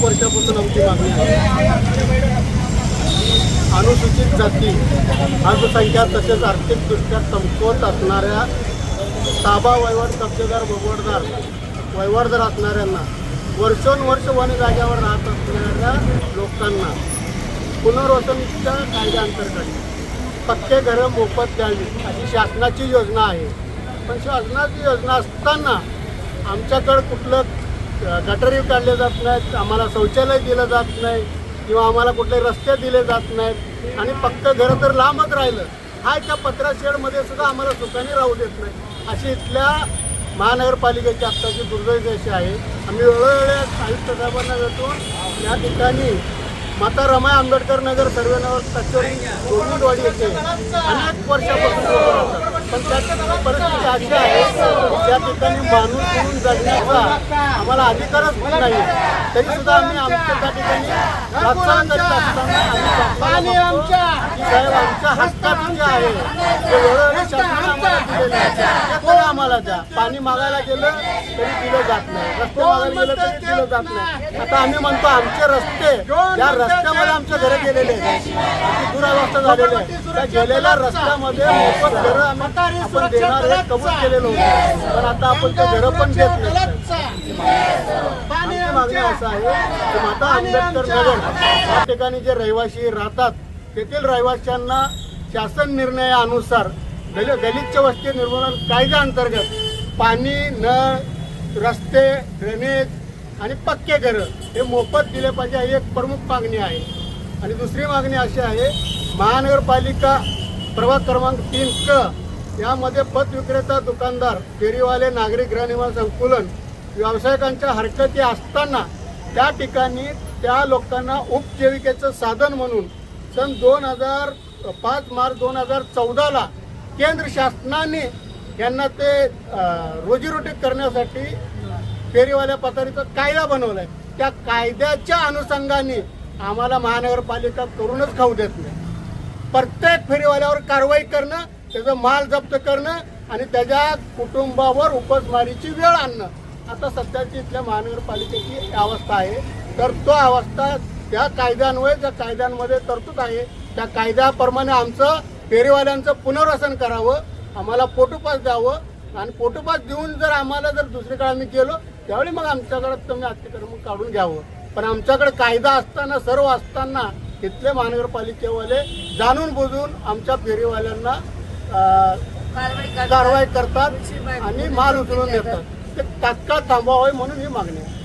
खूप वर्षापासून आमची मागणी आहे. अनुसूचित जाती अल्पसंख्याक तसेच आर्थिकदृष्ट्या कमकुवत असणाऱ्या ताबा वैवाड कब्जेदार भोगवटदार वैवाडदार असणाऱ्यांना वर्षोनवर्ष वन जाग्यावर राहत असणाऱ्या लोकांना पुनर्वसनच्या कायद्याअंतर्गत पक्के घरं मोफत द्यावी अशी शासनाची योजना आहे. पण शासनाची योजना असताना आमच्याकडं कुठलं गटारी काढले जात नाहीत आम्हाला शौचालय दिलं जात नाही किंवा आम्हाला कुठले रस्ते दिले जात नाहीत. आणि पक्क घरं तर लांबच राहिलं. हा एका पत्रा शेडमध्ये सुद्धा आम्हाला सुखाने राहू देत नाही. अशी इथल्या महानगरपालिकेची आत्ताची दुर्दैव अशी आहे. आम्ही वेळोवेळी आयुक्त साहेबांना भेटून या ठिकाणी माता रमाई आंबेडकर नगर सर्वेनगर कचोरी गोविंदवाडी येथे अनेक वर्षापासून पण त्या परिस्थिती अशी आहे त्या ठिकाणी माणूस म्हणून जगण्याचा आम्हाला अधिकारच नाही. तरी सुद्धा आम्ही आमच्या त्या ठिकाणी वाटचाल करीत असताना आम्ही साहेब आमच्या हक्कात जे आहे ते वेळोवेळी शासनाने आम्हाला दिलेलं आहे. ते पण आम्हाला द्या. पाणी मागायला गेलं तरी दिलं जात नाही. रस्ते मागायला गेलं तरी दिलं जात नाही. आता आम्ही म्हणतो आमचे रस्ते या रस्त्यामध्ये आमच्या घरं गेलेले आहेत. आमची दुरावस्था झालेली आहे त्या गेलेल्या रस्त्यामध्ये मोफत घरं आम्ही देणार हे कबूल केलेलं होतं. पण आता आपण ते घरं पण देत नाही. असं आहे की माता आंबेडकर नगर या ठिकाणी जे रहिवासी राहतात तेथील रहिवाशांना शासन निर्णयानुसार दल दलितच्या वस्ती निर्मूलन कायद्याअंतर्गत पाणी नळ रस्ते ड्रेनेज आणि पक्के घरं हे मोफत दिले पाहिजे ही एक प्रमुख मागणी आहे. आणि दुसरी मागणी अशी आहे महानगरपालिका प्रभाग क्रमांक तीन क यामध्ये पत विक्रेता दुकानदार फेरीवाले नागरिक गृहनिर्माण संकुलन व्यावसायिकांच्या हरकती असताना त्या ठिकाणी त्या लोकांना उपजीविकेचं साधन म्हणून सन दोन हजार पाच मार्च दोन हजार चौदाला केंद्र शासनाने यांना ते रोजीरोटी करण्यासाठी फेरीवाल्या पथारीचा कायदा बनवलाय. त्या कायद्याच्या अनुषंगाने आम्हाला महानगरपालिका करूनच खाऊ देत नाही. प्रत्येक फेरीवाल्यावर कारवाई करणं त्याचा माल जप्त करणं आणि त्याच्या कुटुंबावर उपस्मारीची वेळ आणणं. आता सध्याची इथल्या महानगरपालिकेची अवस्था आहे. तर तो अवस्था त्या कायद्यान्वये ज्या कायद्यांमध्ये तरतूद आहे त्या कायद्याप्रमाणे आमचं फेरीवाल्यांचं पुनर्वसन करावं आम्हाला पोटोपास द्यावं आणि पोटोपास देऊन जर आम्हाला जर दुसरीकडे आम्ही गेलो त्यावेळी मग आमच्याकडे तुम्ही अतिक्रमण काढून घ्यावं. पण आमच्याकडे कायदा असताना सर्व असताना इथले महानगरपालिकेवाले जाणून बुजून आमच्या फेरीवाल्यांना कारवाई करतात आणि माल उचलून देतात ते तात्काळ थांबवावे म्हणून ही मागणी आहे.